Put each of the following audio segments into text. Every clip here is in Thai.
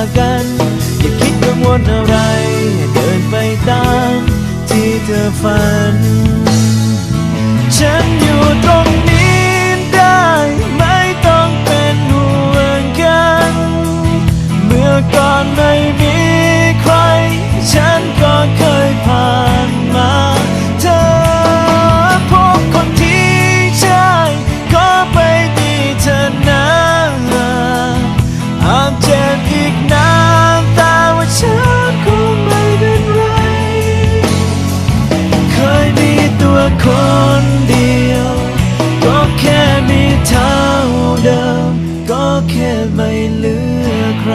ากัน อย่าคิดกังวลอะไร เดินไปตามที่เธอฝัน ค่ไม่เหลือใคร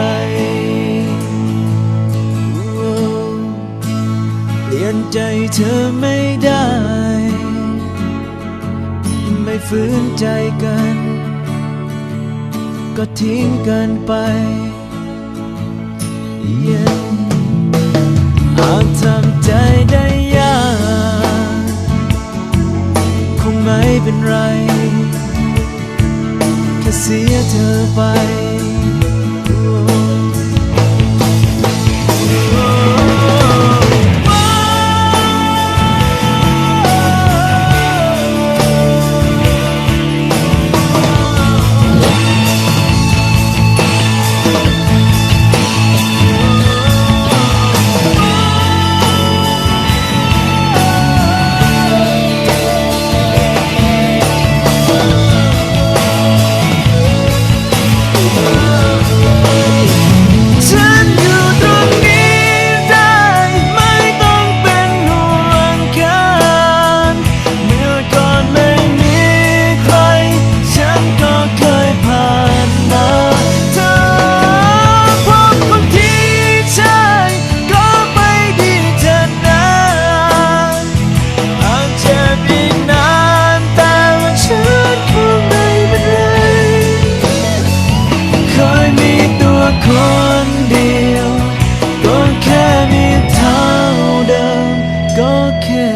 เปลี่ยนใจเธอไม่ได้ ไม่ฝืนใจกัน ก็ทิ้งกันไป yeah. จะเสียเธอไป skokiem